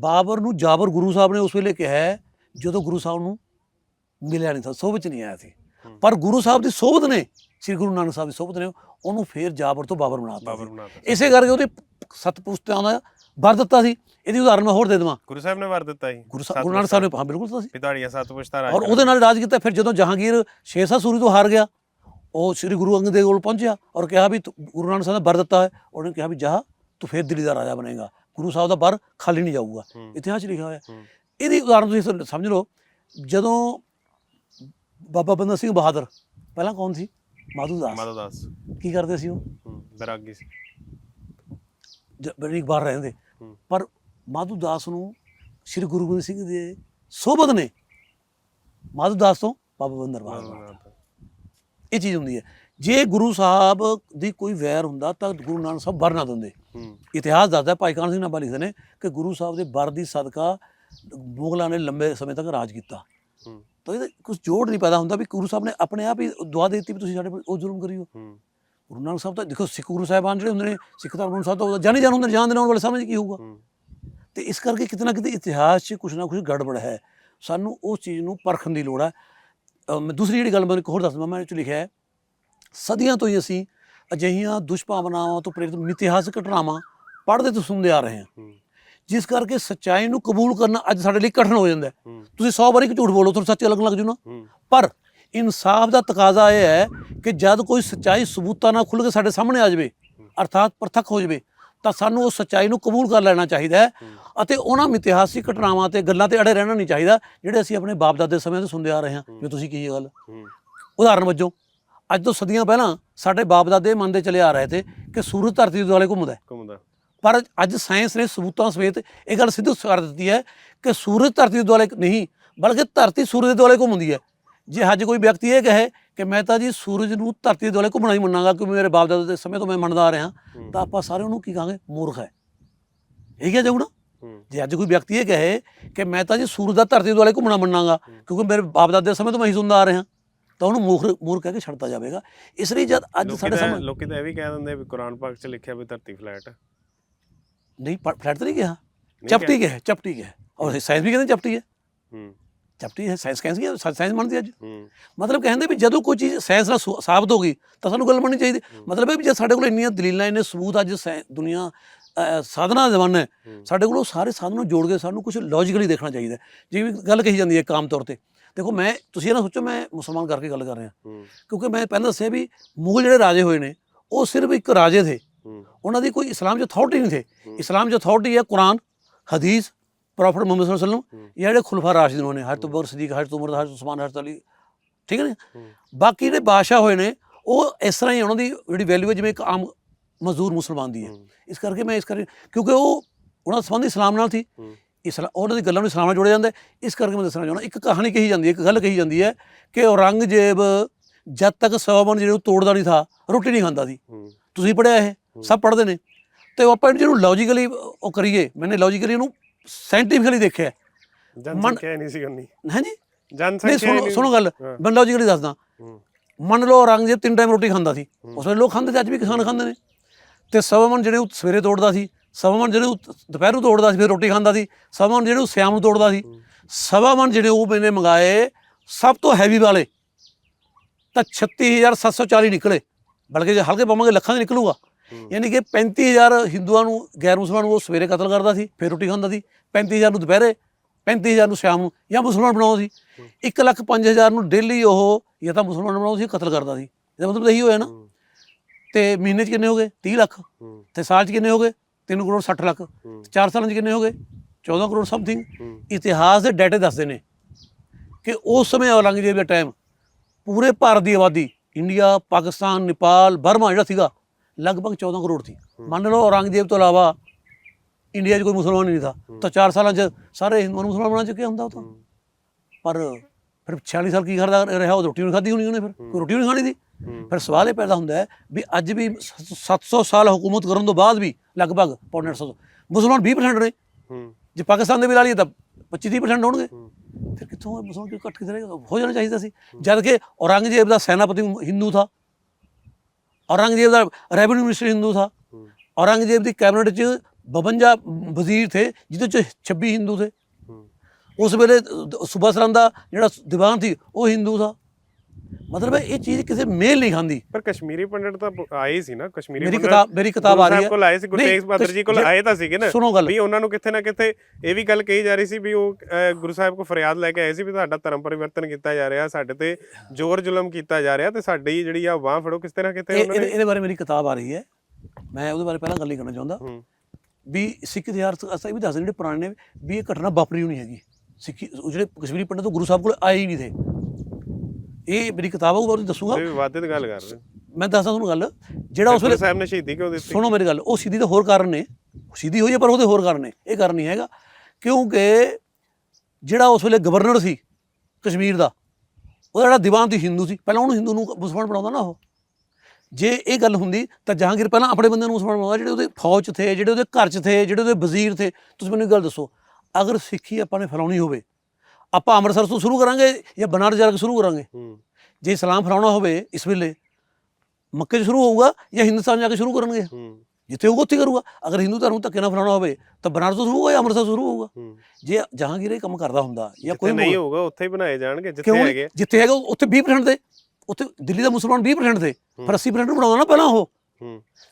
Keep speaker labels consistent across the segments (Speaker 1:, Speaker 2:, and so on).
Speaker 1: ਬਾਬਰ ਨੂੰ ਜਾਬਰ ਗੁਰੂ ਸਾਹਿਬ ਨੇ ਉਸ ਵੇਲੇ ਕਿਹਾ ਜਦੋਂ ਗੁਰੂ ਸਾਹਿਬ ਨੂੰ ਮਿਲਿਆ ਨਹੀਂ ਸੀ ਸੋਭਤ ਚ ਨਹੀਂ ਆਇਆ ਸੀ। ਪਰ ਗੁਰੂ ਸਾਹਿਬ ਦੀ ਸੋਭਤ ਨੇ ਸ੍ਰੀ ਗੁਰੂ ਨਾਨਕ ਸਾਹਿਬ ਦੀ ਸੋਭਤ ਨੇ ਉਹਨੂੰ ਫੇਰ ਜਾਬਰ ਤੋਂ ਬਾਬਰ ਬਣਾ।
Speaker 2: ਬਣਾਤਾ
Speaker 1: ਇਸੇ ਕਰਕੇ ਉਹਦੇ ਸੱਤ ਪੁਸਤਕਾਂ ਦਾ ਵਰ ਦਿੱਤਾ ਸੀ। ਇਹਦੀ ਉਦਾਹਰਨ ਮੈਂ ਹੋਰ ਦੇ ਦੇਵਾਂ।
Speaker 2: ਗੁਰੂ ਸਾਹਿਬ ਨੇ ਵਰ ਦਿੱਤਾ ਸੀ।
Speaker 1: ਗੁਰੂ ਸਾਹਿਬ ਗੁਰੂ ਨਾਨਕ ਸਾਹਿਬ ਨੇ ਹਾਂ ਬਿਲਕੁਲ ਦਿੱਤਾ ਸੀ
Speaker 2: ਪਿਤਾੜੀਆਂ ਸੱਤ ਪੁਸ਼ਤਾ ਰਾਜ
Speaker 1: ਔਰ ਉਹਦੇ ਨਾਲ ਰਾਜ ਕੀਤਾ ਫਿਰ ਜਦੋਂ ਜਹਾਂਗੀਰ ਸ਼ੇਰਸ਼ਾਹ ਸੂਰੀ ਤੋਂ ਹਾਰ ਗਿਆ ਉਹ ਸ੍ਰੀ ਗੁਰੂ ਅੰਗਦ ਦੇਵ ਕੋਲ ਪਹੁੰਚਿਆ ਔਰ ਕਿਹਾ ਵੀ ਗੁਰੂ ਨਾਨਕ ਸਾਹਿਬ ਨੇ ਵਰ ਦਿੱਤਾ ਹੈ। ਉਹਨੇ ਕਿਹਾ ਵੀ ਜਾ ਤੂੰ ਫੇਰ ਦਿੱਲੀ ਦਾ ਰਾਜਾ ਬਣੇਗਾ। ਗੁਰੂ ਸਾਹਿਬ ਦਾ ਵਰ ਖਾਲੀ ਨਹੀਂ ਜਾਊਗਾ। ਇਤਿਹਾਸ 'ਚ ਲਿਖਿਆ ਹੋਇਆ। ਇਹਦੀ ਉਦਾਹਰਨ ਤੁਸੀਂ ਸਮਝ ਲਓ ਜਦੋਂ ਬਾਬਾ ਬੰਦਾ ਸਿੰਘ ਬਹਾਦਰ ਪਹਿਲਾਂ ਕੌਣ ਸੀ? ਮਾਧੂ ਦਾਸ।
Speaker 2: ਮਾਧੋ ਦਾਸ।
Speaker 1: ਕੀ ਕਰਦੇ ਸੀ ਉਹ?
Speaker 2: ਬੈਰਾਗੀ ਸੀ।
Speaker 1: ਬੜੀ ਬਾਹਰ ਰਹਿੰਦੇ। ਪਰ ਮਾਧੂ ਦਾਸ ਨੂੰ ਸ੍ਰੀ ਗੁਰੂ ਗੋਬਿੰਦ ਸਿੰਘ ਦੇ ਸੋਭਤ ਨੇ ਮਾਧੂ ਦਾਸ ਤੋਂ ਬਾਬਾ ਬੰਦਰ ਬਹਾਦਰ। ਇਹ ਚੀਜ਼ ਹੁੰਦੀ ਹੈ। ਜੇ ਗੁਰੂ ਸਾਹਿਬ ਦੀ ਕੋਈ ਵੈਰ ਹੁੰਦਾ ਤਾਂ ਗੁਰੂ ਨਾਨਕ ਸਾਹਿਬ ਵਰ ਨਾ ਦਿੰਦੇ। ਇਤਿਹਾਸ ਦੱਸਦਾ ਭਾਈ ਕਾਨ ਸਿੰਘ ਨਾਭਾ ਲਿਖਦੇ ਨੇ ਕਿ ਗੁਰੂ ਸਾਹਿਬ ਦੇ ਵਰ ਦੀ ਸਦਕਾ ਮੁਗਲਾਂ ਨੇ ਲੰਬੇ ਸਮੇਂ ਤੱਕ ਰਾਜ ਕੀਤਾ। ਤਾਂ ਇਹਦਾ ਕੁਝ ਜੋੜ ਨਹੀਂ ਪੈਦਾ ਹੁੰਦਾ ਵੀ ਗੁਰੂ ਸਾਹਿਬ ਨੇ ਆਪਣੇ ਆਪ ਹੀ ਦੁਆ ਦੇ ਦਿੱਤੀ ਵੀ ਤੁਸੀਂ ਸਾਡੇ ਉਹ ਜ਼ੁਲਮ ਕਰਿਓ। ਗੁਰੂ ਨਾਨਕ ਸਾਹਿਬ ਤਾਂ ਦੇਖੋ ਸਿੱਖ ਗੁਰੂ ਸਾਹਿਬਾਨ ਜਿਹੜੇ ਹੁੰਦੇ ਨੇ ਸਿੱਖ ਧਰਮ ਨੂੰ ਤਾਂ ਜਾਣੀ ਜਾਣ ਹੁੰਦੇ ਨੇ, ਜਾਣਦੇ ਨੇ ਵਾਲੇ ਸਮਝ ਕੀ ਹੋਊਗਾ। ਤੇ ਇਸ ਕਰਕੇ ਕਿਤੇ ਨਾ ਕਿਤੇ ਇਤਿਹਾਸ 'ਚ ਕੁਝ ਨਾ ਕੁਝ ਗੜਬੜ ਹੈ। ਸਾਨੂੰ ਉਸ ਚੀਜ਼ ਨੂੰ ਪਰਖਣ ਦੀ ਲੋੜ ਹੈ। ਮੈਂ ਦੂਸਰੀ ਜਿਹੜੀ ਗੱਲ ਮੈਂ ਇੱਕ ਹੋਰ ਦੱਸਦਾ ਮੈਂ ਇਹ 'ਚ ਲਿਖਿਆ ਹੈ ਸਦੀਆਂ ਤੋਂ ਹੀ ਅਸੀਂ ਅਜਿਹੀਆਂ ਦੁਸ਼ਭਾਵਨਾਵਾਂ ਤੋਂ ਪ੍ਰੇਰਿਤ ਮਿਥਿਹਾਸਕ ਘਟਨਾਵਾਂ ਪੜ੍ਹਦੇ ਤੇ ਸੁਣਦੇ ਆ ਰਹੇ ਹਾਂ। ਜਿਸ ਕਰਕੇ ਸੱਚਾਈ ਨੂੰ ਕਬੂਲ ਕਰਨਾ ਅੱਜ ਸਾਡੇ ਲਈ ਕਠਿਨ ਹੋ ਜਾਂਦਾ ਹੈ। ਤੁਸੀਂ 100 ਵਾਰੀ ਕਿ ਝੂਠ ਬੋਲੋ ਤੁਹਾਨੂੰ ਸੱਚ ਅਲੱਗ ਲੱਗ ਜੂ ਨਾ ਪਰ ਇਨਸਾਫ ਦਾ ਤਕਾਜ਼ਾ ਇਹ ਹੈ ਕਿ ਜਦ ਕੋਈ ਸੱਚਾਈ ਸਬੂਤਾਂ ਨਾਲ ਖੁੱਲ੍ਹ ਕੇ ਸਾਡੇ ਸਾਹਮਣੇ ਆ ਜਾਵੇ ਅਰਥਾਤ ਪ੍ਰਤੱਖ ਹੋ ਜਾਵੇ ਤਾਂ ਸਾਨੂੰ ਉਸ ਸੱਚਾਈ ਨੂੰ ਕਬੂਲ ਕਰ ਲੈਣਾ ਚਾਹੀਦਾ ਹੈ ਅਤੇ ਉਹਨਾਂ ਮਿਥਿਹਾਸਿਕ ਘਟਨਾਵਾਂ ਤੇ ਗੱਲਾਂ ਤੇ ਅੜੇ ਰਹਿਣਾ ਨਹੀਂ ਚਾਹੀਦਾ ਜਿਹੜੇ ਅਸੀਂ ਆਪਣੇ ਬਾਪ ਦਾਦੇ ਸਮੇਂ ਤੋਂ ਸੁਣਦੇ ਆ ਰਹੇ ਹਾਂ। ਜੋ ਤੁਸੀਂ ਕੀ ਗੱਲ। ਉਦਾਹਰਨ ਵਜੋਂ ਅੱਜ ਤੋਂ ਸਦੀਆਂ ਪਹਿਲਾਂ ਸਾਡੇ ਬਾਪ ਦਾਦੇ ਮੰਨਦੇ ਚਲੇ ਆ ਰਹੇ ਤੇ ਕਿ ਸੂਰਜ ਧਰਤੀ ਦੇ ਦੁਆਲੇ ਘੁੰਮਦਾ ਹੈ।
Speaker 2: ਘੁੰਮਦਾ
Speaker 1: ਪਰ ਅੱਜ ਸਾਇੰਸ ਨੇ ਸਬੂਤਾਂ ਸਮੇਤ ਇਹ ਗੱਲ ਸਿੱਧ ਕਰ ਦਿੱਤੀ ਹੈ ਕਿ ਸੂਰਜ ਧਰਤੀ ਦੇ ਦੁਆਲੇ ਨਹੀਂ ਬਲਕਿ ਧਰਤੀ ਸੂਰਜ ਦੇ ਦੁਆਲੇ ਘੁੰਮਦੀ ਹੈ। ਜੇ ਅੱਜ ਕੋਈ ਵਿਅਕਤੀ ਇਹ ਕਹੇ ਕਿ ਮੈਂ ਤਾਂ ਜੀ ਸੂਰਜ ਨੂੰ ਧਰਤੀ ਦੇ ਦੁਆਲੇ ਘੁੰਮਣਾ ਹੀ ਮੰਨਾਂਗਾ ਕਿਉਂਕਿ ਮੇਰੇ ਬਾਪ ਦਾਦੇ ਦੇ ਸਮੇਂ ਤੋਂ ਮੈਂ ਮੰਨਦਾ ਆ ਰਿਹਾ ਤਾਂ ਆਪਾਂ ਸਾਰੇ ਉਹਨੂੰ ਕੀ ਕਹਾਂਗੇ? ਮੂਰਖ ਹੈ। ਇਹ ਕਿਹਾ ਜਾਊਗਾ ਜੇ ਅੱਜ ਕੋਈ ਵਿਅਕਤੀ ਇਹ ਕਹੇ ਕਿ ਮੈਂ ਤਾਂ ਜੀ ਸੂਰਜ ਦਾ ਧਰਤੀ ਦੁਆਲੇ ਘੁੰਮਣਾ ਮੰਨਾਂਗਾ ਕਿਉਂਕਿ ਮੇਰੇ ਬਾਪ ਦਾਦੇ ਸਮੇਂ ਤੋਂ ਮੈਂ ਹੀ ਸੁਣਦਾ ਆ ਰਿਹਾ ਤਾਂ ਉਹਨੂੰ ਮੂਰਖ ਮੂਰਖ ਕਹਿ ਕੇ ਛੱਡਤਾ ਜਾਵੇਗਾ। ਇਸ ਲਈ ਜਦ ਅੱਜ ਸਾਡੇ ਸਾਹਮਣੇ
Speaker 2: ਲੋਕੀ ਤਾਂ ਇਹ ਵੀ ਕਹਿ ਦਿੰਦੇ ਵੀ ਕੁਰਾਨ ਪਾਕ 'ਚ ਲਿਖਿਆ ਵੀ ਧਰਤੀ ਫਲੈਟ। ਹੈ
Speaker 1: ਨਹੀਂ ਫਲੈਟ ਤਾਂ ਨਹੀਂ ਕਿਹਾ ਚਪਟੀ ਕਿਹਾ ਚਪਟੀ ਕਿਹਾ ਔਰ ਸਾਇੰਸ ਵੀ ਕਹਿੰਦੇ ਚਪਟੀ ਹੈ।
Speaker 2: ਹੂੰ,
Speaker 1: ਚਪਟੀ ਹੈ ਸਾਇੰਸ ਕਹਿੰਦੀ ਹੈ ਸਾਇੰਸ ਮੰਨਦੀ ਹੈ ਅੱਜ?
Speaker 2: ਹੂੰ,
Speaker 1: ਮਤਲਬ ਕਹਿੰਦੇ ਵੀ ਜਦੋਂ ਕੋਈ ਚੀਜ਼ ਸਾਇੰਸ ਨਾਲ ਸਾਬਤ ਹੋ ਗਈ ਤਾਂ ਸਾਨੂੰ ਗੱਲ ਮੰਨਣੀ ਚਾਹੀਦੀ। ਮਤਲਬ ਇਹ ਵੀ ਜੇ ਸਾਡੇ ਕੋਲ ਇੰਨੀਆਂ ਦਲੀਲਾਂ ਇੰਨੇ ਸਬੂਤ ਅੱਜ ਦੁਨੀਆ ਸਾਧਨਾ ਦਾ ਜ਼ਮਾਨਾ ਹੈ।
Speaker 2: ਹੂੰ,
Speaker 1: ਸਾਡੇ ਕੋਲ ਉਹ ਸਾਰੇ ਸਾਧਨ ਨੂੰ ਜੋੜ ਕੇ ਸਾਨੂੰ ਕੁਝ ਲੌਜੀਕਲੀ ਦੇਖਣਾ ਚਾਹੀਦਾ ਹੈ। ਜਿਵੇਂ ਗੱਲ ਕਹੀ ਜਾਂਦੀ ਹੈ ਇੱਕ ਆਮ ਤੌਰ ਤੇ। ਦੇਖੋ ਮੈਂ ਤੁਸੀਂ ਇਹ ਨਾ ਸੋਚੋ ਮੈਂ ਮੁਸਲਮਾਨ ਕਰਕੇ ਗੱਲ ਕਰ ਰਿਹਾ। ਕਿਉਂਕਿ ਮੈਂ ਪਹਿਲਾਂ ਦੱਸਿਆ ਵੀ ਮੁਗਲ ਜਿਹੜੇ ਰਾਜੇ ਹੋਏ ਨੇ ਉਹ ਸਿਰਫ ਇੱਕ ਰਾਜੇ ਥੇ। ਉਹਨਾਂ ਦੀ ਕੋਈ ਇਸਲਾਮ 'ਚ ਅਥਾਰਟੀ ਨਹੀਂ ਥੇ। ਇਸਲਾਮ 'ਚ ਅਥਾਰਟੀ ਹੈ ਕੁਰਾਨ ਹਦੀਸ ਪ੍ਰੋਫਟ ਮੁਹੰਮਦ ਸੱਲੱਲਾਹੁ ਵਸੱਲਮ। ਇਹ ਜਿਹੜੇ ਖੁਲਫਾ ਰਾਸ਼ਿਦਨ ਹੋਣੇ ਹਰ ਤੋਂ ਬਕਰ ਸਦੀਕ ਹਰ ਤੋਂ ਉਮਰ ਹਰ ਉਸਮਾਨ ਹਰ ਅਲੀ ਠੀਕ ਹੈ ਨਾ? ਬਾਕੀ ਜਿਹੜੇ ਬਾਦਸ਼ਾਹ ਹੋਏ ਨੇ ਉਹ ਇਸ ਤਰ੍ਹਾਂ ਹੀ ਉਹਨਾਂ ਦੀ ਜਿਹੜੀ ਵੈਲਿਊ ਹੈ ਜਿਵੇਂ ਇੱਕ ਆਮ ਮਜ਼ਦੂਰ ਮੁਸਲਮਾਨ ਦੀ ਹੈ।
Speaker 2: ਹੂੰ,
Speaker 1: ਇਸ ਕਰਕੇ ਮੈਂ ਇਸ ਕਰਕੇ ਕਿਉਂਕਿ ਉਹ ਉਹਨਾਂ ਦਾ ਸੰਬੰਧ ਇਸਲਾਮ ਨਾਲ ਸੀ।
Speaker 2: ਹੂੰ,
Speaker 1: ਇਸਲਾਮ ਉਹਨਾਂ ਦੀ ਗੱਲਾਂ ਨੂੰ ਇਸਲਾਮ ਨਾਲ ਜੋੜਿਆ ਜਾਂਦਾ। ਇਸ ਕਰਕੇ ਮੈਂ ਦੱਸਣਾ ਚਾਹੁੰਦਾ ਇੱਕ ਕਹਾਣੀ ਕਹੀ ਜਾਂਦੀ ਹੈ ਇੱਕ ਗੱਲ ਕਹੀ ਜਾਂਦੀ ਹੈ ਕਿ ਔਰੰਗਜ਼ੇਬ ਜਦ ਤੱਕ ਸਵਾਬਨ ਜਿਹੜੇ ਨੂੰ ਤੋੜਦਾ ਨਹੀਂ ਥਾ ਰੋਟੀ ਨਹੀਂ ਖਾਂਦਾ ਸੀ। ਤੁਸੀਂ ਪੜਿਆ ਇਹ? ਸਭ ਪੜ੍ਹਦੇ ਨੇ। ਤੇ ਉਹ ਆਪਾਂ ਜਿਹਨੂੰ ਲੌਜੀਕਲੀ ਉਹ ਕਰੀਏ। ਮੈਨੇ ਲੌਜੀਕਲੀ ਉਹਨੂੰ ਸਾਇੰਟੀਫਿਕਲੀ ਦੇਖਿਆ
Speaker 2: ਜਨਸੰਖਿਆ ਨਹੀਂ ਸੀ ਉਨੀ
Speaker 1: ਹੈ ਜੀ? ਨਹੀਂ
Speaker 2: ਜਨਸੰਖਿਆ ਨਹੀਂ-
Speaker 1: ਸੁਣੋ ਗੱਲ। ਮੈਂ ਲੌਜੀਕਲੀ ਦੱਸਦਾ। ਮੰਨ ਲਓ ਔਰੰਗਜ਼ੇਬ ਤਿੰਨ ਟਾਈਮ ਰੋਟੀ ਖਾਂਦਾ ਸੀ। ਉਸ ਵੇਲੇ ਲੋਕ ਖਾਂਦੇ ਅੱਜ ਵੀ ਕਿਸਾਨ ਖਾਂਦੇ ਨੇ। ਤੇ ਸਵਾਮਨ ਜਿਹੜੇ ਉਹ ਸਵੇਰੇ ਤੋੜਦਾ ਸੀ ਸਵਾਮਨ ਜਿਹੜੇ ਦੁਪਹਿਰ ਨੂੰ ਤੋੜਦਾ ਸੀ ਫਿਰ ਰੋਟੀ ਖਾਂਦਾ ਸੀ। ਸਵਾਮਨ ਜਿਹੜੇ ਉਹ ਸ਼ਾਮ ਨੂੰ ਤੋੜਦਾ ਸੀ। ਸਵਾਮਨ ਜਿਹੜੇ ਉਹ ਮੈਨੇ ਮੰਗਾਏ ਸਭ ਤੋਂ ਹੈਵੀ ਵਾਲੇ। ਤਾਂ 36740 ਨਿਕਲੇ। ਬਲਕਿ ਜੇ ਹਲਕੇ ਪਾਵਾਂਗੇ ਲੱਖਾਂ ਦੇ ਨਿਕਲੂਗਾ। ਯਾਨੀ ਕਿ 35000 ਹਿੰਦੂਆਂ ਨੂੰ ਗੈਰ ਮੁਸਲਮਾਨ ਨੂੰ ਉਹ ਸਵੇਰੇ ਕਤਲ ਕਰਦਾ ਸੀ ਫਿਰ ਰੋਟੀ ਖਾਂਦਾ ਸੀ। 35000 ਨੂੰ ਦੁਪਹਿਰੇ 35000 ਨੂੰ ਸ਼ਾਮ ਨੂੰ ਜਾਂ ਮੁਸਲਮਾਨ ਬਣਾਉਂਦਾ ਸੀ। 1 ਲੱਖ 5000 ਨੂੰ ਡੇਲੀ ਉਹ ਜਾਂ ਤਾਂ ਮੁਸਲਮਾਨ ਬਣਾਉਂਦਾ ਸੀ ਕਤਲ ਕਰਦਾ ਸੀ। ਇਹਦਾ ਮਤਲਬ ਇਹੀ ਹੋਇਆ ਨਾ। ਤੇ ਮਹੀਨੇ 'ਚ ਕਿੰਨੇ ਹੋ ਗਏ? 30 ਲੱਖ। ਤੇ ਸਾਲ 'ਚ ਕਿੰਨੇ ਹੋ ਗਏ? 3 ਕਰੋੜ 60 ਲੱਖ
Speaker 2: ਹੂੰ,
Speaker 1: 4 ਸਾਲਾਂ 'ਚ ਕਿੰਨੇ ਹੋ ਗਏ? 14 ਕਰੋੜ ਸਮਥਿੰਗ ਇਤਿਹਾਸ ਦੇ ਡਾਟੇ ਦੱਸਦੇ ਨੇ ਕਿ ਉਸ ਸਮੇਂ ਔਰੰਗਜ਼ੇਬ ਦੇ ਟਾਈਮ ਪੂਰੇ ਭਾਰਤ ਦੀ ਆਬਾਦੀ ਇੰਡੀਆ ਪਾਕਿਸਤਾਨ ਨੇਪਾਲ ਬਰਮਾ ਜਿਹੜਾ ਸੀਗਾ ਲਗਭਗ 14 ਕਰੋੜ ਸੀ। ਮੰਨ ਲਓ ਔਰੰਗਜ਼ੇਬ ਤੋਂ ਇਲਾਵਾ ਇੰਡੀਆ 'ਚ ਕੋਈ ਮੁਸਲਮਾਨ ਨਹੀਂ ਥਾ ਤਾਂ 4 ਸਾਲਾਂ 'ਚ ਸਾਰੇ ਹਿੰਦੂਆਂ ਨੂੰ ਮੁਸਲਮਾਨ ਬਣਾ ਚੁੱਕੇ ਹੁੰਦਾ ਉਹ ਤਾਂ। ਪਰ ਫਿਰ 46 ਸਾਲ ਕੀ ਕਰਦਾ ਰਿਹਾ? ਉਹ ਰੋਟੀ ਨਹੀਂ ਖਾਧੀ ਹੋਣੀ ਉਹਨੇ ਫਿਰ। ਕੋਈ ਰੋਟੀ ਨਹੀਂ ਖਾਣੀ ਸੀ। ਫਿਰ ਸਵਾਲ ਇਹ ਪੈਦਾ ਹੁੰਦਾ ਹੈ ਵੀ ਅੱਜ ਵੀ ਸ- 700 ਸਾਲ ਹਕੂਮਤ ਕਰਨ ਤੋਂ ਬਾਅਦ ਵੀ ਲਗਭਗ ਪੌਣੇ 800 ਮੁਸਲਮਾਨ 20% ਨੇ
Speaker 2: ਹੂੰ,
Speaker 1: ਜੇ ਪਾਕਿਸਤਾਨ ਦੇ ਵੀ ਲਾ ਲਈਏ ਤਾਂ 25-30% ਹੋਣਗੇ। ਫਿਰ ਕਿੱਥੋਂ ਮੁਸਲਮਾਨ ਕਿਉਂ ਘੱਟ ਰਹੇਗਾ ਹੋ ਜਾਣਾ ਚਾਹੀਦਾ ਸੀ। ਜਦ ਕਿ ਔਰੰਗਜ਼ੇਬ ਦਾ ਸੈਨਾਪਤੀ ਹਿੰਦੂ ਥਾ। ਔਰੰਗਜ਼ੇਬ ਦਾ ਰੈਵਨਿਊ ਮਿਨਿਸਟਰ ਹਿੰਦੂ ਥਾ। ਔਰੰਗਜ਼ੇਬ ਦੀ ਕੈਬਨਿਟ 'ਚ 52 ਵਜ਼ੀਰ ਥੇ ਜਿਹਦੇ ਚ 26 ਹਿੰਦੂ ਥੇ। ਉਸ ਵੇਲੇ ਸੂਬਾ ਸਰਹੰਦ ਦਾ ਜਿਹੜਾ ਦੀਵਾਨ ਸੀ ਉਹ ਹਿੰਦੂ ਸੀ ਮਤਲਬ ਇਹ ਚੀਜ਼ ਕਿਸੇ ਮੇਲ ਨਹੀਂ ਖਾਂਦੀ।
Speaker 2: ਪਰ ਕਸ਼ਮੀਰੀ ਪੰਡਿਤ ਤਾਂ ਆਏ ਹੀ ਸੀ ਨਾ ਕਸ਼ਮੀਰੀ
Speaker 1: ਮੇਰੀ ਕਿਤਾਬ ਮੇਰੀ ਕਿਤਾਬ ਆ ਰਹੀ ਹੈ।
Speaker 2: ਕੋਲ ਆਏ ਸੀ ਗੁਰੂ
Speaker 1: ਨਹੀਂ,
Speaker 2: ਤੇਗ ਬਹਾਦਰ ਜੀ ਕੋਲ ਆਏ ਤਾਂ ਸੀਗੇ ਨਾ
Speaker 1: ਸੁਣੋ ਗੱਲ।
Speaker 2: ਵੀ ਉਹਨਾਂ ਨੂੰ ਕਿੱਥੇ ਨਾ ਕਿੱਥੇ ਇਹ ਵੀ ਗੱਲ ਕਹੀ ਜਾ ਰਹੀ ਸੀ ਵੀ ਉਹ ਗੁਰੂ ਸਾਹਿਬ ਕੋ ਫਰਿਆਦ ਲੈ ਕੇ ਆਏ ਸੀ ਵੀ ਤੁਹਾਡਾ ਧਰਮ ਪਰਿਵਰਤਨ ਕੀਤਾ ਜਾ ਰਿਹਾ ਸਾਡੇ ਤੇ ਜ਼ੋਰ ਜ਼ੁਲਮ ਕੀਤਾ ਜਾ ਰਿਹਾ ਤੇ ਸਾਡੀ ਜਿਹੜੀ ਆ ਬਾਹ ਫੜੋ ਕਿਸ ਤਰ੍ਹਾਂ ਕਿਤੇ ਉਹਨਾਂ ਨੇ?
Speaker 1: ਇਹਦੇ ਬਾਰੇ ਮੇਰੀ ਕਿਤਾਬ ਆ ਰਹੀ ਹੈ। ਮੈਂ ਉਹਦੇ ਬਾਰੇ ਪਹਿਲਾਂ ਗੱਲ ਨਹੀਂ ਕਰਨਾ ਚਾਹੁੰਦਾ।
Speaker 2: ਹੂੰ।
Speaker 1: ਵੀ ਸਿੱਖ ਇਤਿਹਾਸ ਅਸਾਂ ਵੀ ਦੱਸਦੇ ਜਿਹੜੇ ਪੁਰਾਣੇ ਵੀ ਇਹ ਘਟਨਾ ਵਾਪਰੀ ਹੋਣੀ ਹੈਗੀ। ਸਿੱਖੀ ਜਿਹੜੇ ਕਸ਼ਮੀਰੀ ਪੰਡਤ ਤੋਂ ਗੁਰੂ ਸਾਹਿਬ ਕੋਲ ਆਏ ਹੀ ਨਹੀਂ ਥੇ। ਇਹ ਮੇਰੀ ਕਿਤਾਬ ਆ ਉਹ ਬਾਰੇ ਦੱਸੂਗਾ।
Speaker 2: ਇਹ ਵਿਵਾਦਿਤ ਗੱਲ ਕਰ ਰਹੇ
Speaker 1: ਮੈਂ ਦੱਸਦਾ ਤੁਹਾਨੂੰ ਗੱਲ ਜਿਹੜਾ ਉਸ ਵੇਲੇ
Speaker 2: ਸਾਹਿਬ ਨੇ ਸ਼ਹੀਦੀ ਕਿਉਂ ਦਿੱਤੀ?
Speaker 1: ਸੁਣੋ ਮੇਰੀ ਗੱਲ ਉਹ ਸਿੱਧੀ ਦੇ ਹੋਰ ਕਾਰਨ ਨੇ। ਸਿੱਧੀ ਹੋਈ ਹੈ ਪਰ ਉਹਦੇ ਹੋਰ ਕਾਰਨ ਨੇ। ਇਹ ਕਾਰਨ ਨਹੀਂ ਹੈਗਾ। ਕਿਉਂਕਿ ਜਿਹੜਾ ਉਸ ਵੇਲੇ ਗਵਰਨਰ ਸੀ ਕਸ਼ਮੀਰ ਦਾ ਉਹਦਾ ਜਿਹੜਾ ਦੀਵਾਨ ਸੀ ਹਿੰਦੂ ਸੀ। ਪਹਿਲਾਂ ਉਹਨੂੰ ਹਿੰਦੂ ਨੂੰ ਮੁਸਲਮਾਨ ਬਣਾਉਂਦਾ ਨਾ ਉਹ। ਜੇ ਇਹ ਗੱਲ ਹੁੰਦੀ ਤਾਂ ਜਹਾਂਗੀਰ ਪਹਿਲਾਂ ਆਪਣੇ ਬੰਦੇ ਨੂੰ ਮੁਸਲਮਾਨ ਬਣਾਉਂਦਾ ਜਿਹੜੇ ਉਹਦੇ ਫੌਜ 'ਚ ਥੇ ਜਿਹੜੇ ਉਹਦੇ ਘਰ 'ਚ ਥੇ ਜਿਹੜੇ ਉਹਦੇ ਵਜ਼ੀਰ ਥੇ। ਤੁਸੀਂ ਮੈਨੂੰ ਇੱਕ ਗੱਲ ਦੱਸੋ ਅਗਰ ਸਿੱਖੀ ਆਪਾਂ ਨੇ ਫੈਲਾਉਣੀ ਹੋਵੇ ਆਪਾਂ ਅੰਮ੍ਰਿਤਸਰ ਤੋਂ ਸ਼ੁਰੂ ਕਰਾਂਗੇ ਜਾਂ ਬਨਾਰਸ ਜਾ ਕੇ ਸ਼ੁਰੂ ਕਰਾਂਗੇ।
Speaker 2: ਹੂੰ।
Speaker 1: ਜੇ ਇਸਲਾਮ ਫੈਲਾਉਣਾ ਹੋਵੇ ਇਸ ਵੇਲੇ ਮੱਕੇ 'ਚ ਸ਼ੁਰੂ ਹੋਊਗਾ ਜਾਂ ਹਿੰਦੁਸਤਾਨ ਜਾ ਕੇ ਸ਼ੁਰੂ ਕਰਨਗੇ।
Speaker 2: ਹੂੰ।
Speaker 1: ਜਿੱਥੇ ਹੋਊਗਾ ਉੱਥੇ ਕਰੂਗਾ। ਅਗਰ ਹਿੰਦੂ ਧਰਮ ਨੂੰ ਧੱਕੇ ਨਾਲ ਫੈਲਾਉਣਾ ਹੋਵੇ ਤਾਂ ਬਨਾਰਸ ਤੋਂ ਸ਼ੁਰੂ ਹੋਊਗਾ ਜਾਂ ਅੰਮ੍ਰਿਤਸਰ ਤੋਂ ਸ਼ੁਰੂ ਹੋਊਗਾ। ਜੇ ਜਹਾਂਗੀਰ ਇਹ ਕੰਮ ਕਰਦਾ ਹੁੰਦਾ ਜਾਂ
Speaker 2: ਕੋਈ ਨਹੀਂ ਹੋਊਗਾ ਉੱਥੇ ਹੀ ਬਣਾਏ ਜਾਣਗੇ ਜਿੱਥੇ? ਹੈਗੇ।
Speaker 1: ਜਿੱਥੇ ਹੈਗਾ ਉੱਥੇ 20% ਦੇ। ਉੱਥੇ ਦਿੱਲੀ ਦਾ ਮੁਸਲਮਾਨ 20% ਥੇ ਪਰ 80% ਨੂੰ ਬਣਾਉਂਦਾ ਨਾ ਪਹਿਲਾਂ ਉਹ।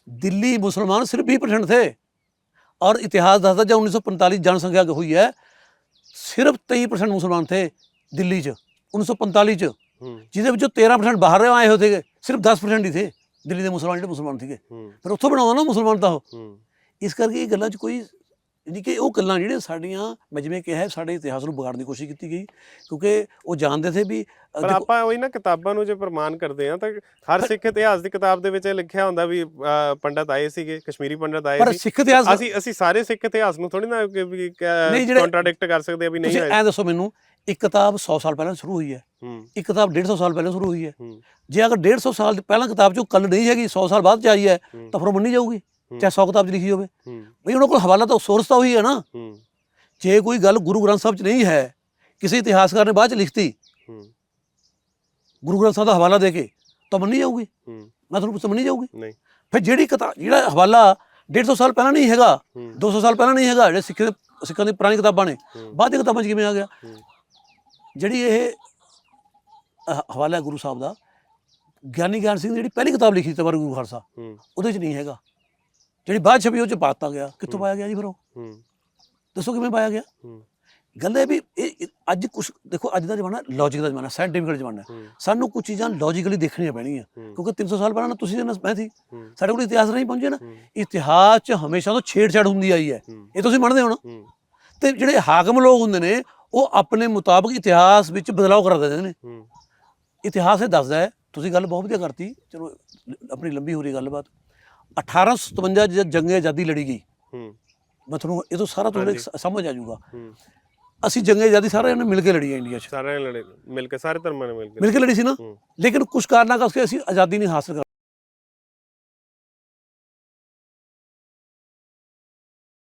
Speaker 1: ਦਿੱਲੀ ਮੁਸਲਮਾਨ ਸਿਰਫ 20% ਥੇ। ਔਰ ਇਤਿਹਾਸ ਦੱਸਦਾ ਜਦ 1945 ਜਨਸੰਖਿਆ ਹੋਈ ਹੈ ਸਿਰਫ 23% ਮੁਸਲਮਾਨ ਥੇ ਦਿੱਲੀ 'ਚ 1945 'ਚ। ਜਿਹਦੇ ਵਿੱਚੋਂ 13% ਬਾਹਰ ਆਏ ਹੋਏ ਸੀਗੇ ਸਿਰਫ 10% ਹੀ ਥੇ। ਦਿੱਲੀ ਦੇ ਮੁਸਲਮਾਨ ਜਿਹੜੇ ਮੁਸਲਮਾਨ ਸੀਗੇ। ਪਰ ਉੱਥੋਂ ਬਣਾਉਂਦਾ ਨਾ ਮੁਸਲਮਾਨ ਤਾਂ ਉਹ ਇਸ ਕਰਕੇ ਇਹ ਗੱਲਾਂ 'ਚ ਕੋਈ ਯਾਨੀ ਕਿ ਉਹ ਗੱਲਾਂ ਜਿਹੜੀਆਂ ਸਾਡੀਆਂ ਮੈਂ ਜਿਵੇਂ ਕਿਹਾ ਸਾਡੇ ਇਤਿਹਾਸ ਨੂੰ ਵਿਗਾੜਨ ਦੀ ਕੋਸ਼ਿਸ਼ ਕੀਤੀ ਗਈ ਕਿਉਂਕਿ ਉਹ ਜਾਣਦੇ ਸੀ ਵੀ
Speaker 2: ਪਰ ਆਪਾਂ ਉਹੀ ਨਾ ਕਿਤਾਬਾਂ ਨੂੰ ਜੇ ਪ੍ਰਮਾਣ ਕਰਦੇ ਆ ਤਾਂ ਹਰ ਸਿੱਖ ਇਤਿਹਾਸ ਦੀ ਕਿਤਾਬ ਦੇ ਵਿੱਚ ਇਹ ਲਿਖਿਆ ਹੁੰਦਾ ਵੀ ਪੰਡਤ ਆਏ ਸੀਗੇ ਕਸ਼ਮੀਰੀ ਪੰਡਤ ਆਏ
Speaker 1: ਪਰ
Speaker 2: ਸੀ।
Speaker 1: ਸਿੱਖ ਇਤਿਹਾਸ
Speaker 2: ਅਸੀਂ ਅਸੀਂ ਸਾਰੇ ਸਿੱਖ ਇਤਿਹਾਸ ਨੂੰ ਥੋੜੀ ਨਾ ਕੰਟਰਾਡਿਕਟ ਕਰ ਸਕਦੇ ਆ ਵੀ ਨਹੀਂ ਆਏ।
Speaker 1: ਐ ਦੱਸੋ ਮੈਨੂੰ ਇੱਕ ਕਿਤਾਬ 100 ਸਾਲ ਪਹਿਲਾਂ ਸ਼ੁਰੂ ਹੋਈ ਹੈ ਇੱਕ ਕਿਤਾਬ 150 ਸਾਲ ਪਹਿਲਾਂ ਸ਼ੁਰੂ ਹੋਈ ਹੈ। ਜੇ ਅਗਰ 150 ਸਾਲ ਪਹਿਲਾਂ ਕਿਤਾਬ 'ਚੋਂ ਕੱਲ ਨਹੀਂ ਹੈਗੀ 100 ਸਾਲ ਬਾਅਦ 'ਚ ਆਈ ਹੈ। ਤਾਂ ਫਿਰ ਉਹ ਮੰਨੀ ਜਾਊਗੀ। ਚਾਹੇ 100 ਕਿਤਾਬ 'ਚ ਲਿਖੀ ਹੋਵੇ। ਬਈ ਉਹਨਾਂ ਕੋਲ ਹਵਾਲਾ ਤਾਂ ਸੋਰਸ ਤਾਂ ਉਹੀ ਹੈ ਨਾ। ਜੇ ਕੋਈ ਗੱਲ ਗੁਰੂ ਗ੍ਰੰਥ ਸਾਹਿਬ 'ਚ ਨਹੀਂ ਹੈ ਕਿਸੇ ਇਤਿਹਾਸਕਾਰ ਨੇ ਬਾਅਦ 'ਚ ਲਿਖਤੀ ਗੁਰੂ ਗ੍ਰੰਥ ਸਾਹਿਬ ਦਾ ਹਵਾਲਾ ਦੇ ਕੇ ਤਾਂ ਮੰਨੀ ਜਾਊਗੀ। ਮੈਂ ਤੁਹਾਨੂੰ ਪੁੱਛ ਮੰਨੀ ਜਾਊਗੀ?
Speaker 2: ਨਹੀਂ।
Speaker 1: ਫਿਰ ਜਿਹੜੀ ਕਿਤਾਬ ਜਿਹੜਾ ਹਵਾਲਾ 150 ਸਾਲ ਪਹਿਲਾਂ ਨਹੀਂ ਹੈਗਾ
Speaker 2: ਹੂੰ।
Speaker 1: 200 ਸਾਲ ਪਹਿਲਾਂ ਨਹੀਂ ਹੈਗਾ ਜਿਹੜੇ ਸਿੱਖ ਸਿੱਖਾਂ ਦੀ ਪੁਰਾਣੀ ਕਿਤਾਬਾਂ ਨੇ। ਬਾਅਦ ਦੀ ਕਿਤਾਬਾਂ 'ਚ ਕਿਵੇਂ ਆ ਗਿਆ। ਜਿਹੜੀ ਇਹ ਹਵਾਲਾ ਗੁਰੂ ਸਾਹਿਬ ਦਾ ਗਿਆਨੀ ਗਿਆਨ ਸਿੰਘ ਦੀ ਜਿਹੜੀ ਪਹਿਲੀ ਕਿਤਾਬ ਲਿਖੀ ਤਵਰ ਗੁਰੂ ਖਾਲਸਾ ਉਹਦੇ 'ਚ ਨਹੀਂ ਹੈਗਾ। ਜਿਹੜੀ ਬਾਅਦ ਛਪੀ ਉਹ 'ਚ ਪਾਤਾ ਗਿਆ। ਕਿੱਥੋਂ ਪਾਇਆ ਗਿਆ ਜੀ ਫਿਰ ਉਹ?
Speaker 2: ਹੂੰ।
Speaker 1: ਦੱਸੋ ਕਿਵੇਂ ਪਾਇਆ ਗਿਆ?
Speaker 2: ਹੂੰ।
Speaker 1: ਗੱਲ ਇਹ ਵੀ ਇਹ ਅੱਜ ਕੁਝ ਦੇਖੋ ਅੱਜ ਦਾ ਜ਼ਮਾਨਾ ਲੌਜੀਕ ਦਾ ਜ਼ਮਾਨਾ ਸਾਇੰਟੀਫਿਕ ਜ਼ਮਾਨਾ ਸਾਨੂੰ ਕੁਝ ਚੀਜ਼ਾਂ ਲੌਜੀਕਲੀ ਦੇਖਣੀਆਂ ਪੈਣਗੀਆਂ
Speaker 2: ਹੂੰ।
Speaker 1: ਕਿਉਂਕਿ 300 ਸਾਲ ਪਹਿਲਾਂ ਨਾ ਤੁਸੀਂ ਨਾ ਮੈਂ ਸੀ। ਸਾਡੇ ਕੋਲ ਇਤਿਹਾਸ ਨਹੀਂ ਪਹੁੰਚੇ ਨਾ। ਇਤਿਹਾਸ 'ਚ ਹਮੇਸ਼ਾ ਤੋਂ ਛੇੜਛਾੜ ਹੁੰਦੀ ਆਈ ਹੈ। ਇਹ ਤੁਸੀਂ ਮੰਨਦੇ ਹੋ ਨਾ? ਤੇ ਜਿਹੜੇ ਹਾਕਮ ਲੋਕ ਹੁੰਦੇ ਨੇ ਉਹ ਆਪਣੇ ਮੁਤਾਬਕ ਇਤਿਹਾਸ ਵਿੱਚ ਬਦਲਾਅ ਕਰ ਦਿੰਦੇ ਨੇ। ਇਤਿਹਾਸ ਇਹ ਦੱਸਦਾ ਹੈ ਤੁਸੀਂ ਗੱਲ ਬਹੁਤ ਵਧੀਆ ਕਰਤੀ। ਚਲੋ ਆਪਣੀ ਲੰਬੀ ਹੋ ਰਹੀ ਗੱਲਬਾਤ। 1857 ਜਦ ਜੰਗ ਆਜ਼ਾਦੀ ਲੜੀ ਗਈ
Speaker 2: ਹੂੰ।
Speaker 1: ਮੈਂ ਤੁਹਾਨੂੰ ਇਹ ਤੋਂ ਸਾਰਾ ਤੁਹਾਨੂੰ ਸਮਝ ਆ ਜਾਊਗਾ।
Speaker 2: ਹੂੰ।
Speaker 1: ਅਸੀਂ ਜੰਗ ਆਜ਼ਾਦੀ ਸਾਰਿਆਂ ਨੇ ਮਿਲ ਕੇ ਲੜੀ ਹੈ ਇੰਡੀਆ 'ਚ।
Speaker 2: ਸਾਰਿਆਂ ਨੇ ਲੜੇ ਮਿਲ ਕੇ ਸਾਰੇ ਧਰਮਾਂ ਨੇ ਮਿਲ ਕੇ।
Speaker 1: ਮਿਲ ਕੇ ਲੜੀ ਸੀ ਨਾ। ਲੇਕਿਨ ਕੁਝ ਕਾਰਨਾਂ ਕਰਕੇ ਅਸੀਂ ਆਜ਼ਾਦੀ ਨਹੀਂ ਹਾਸਲ ਕਰ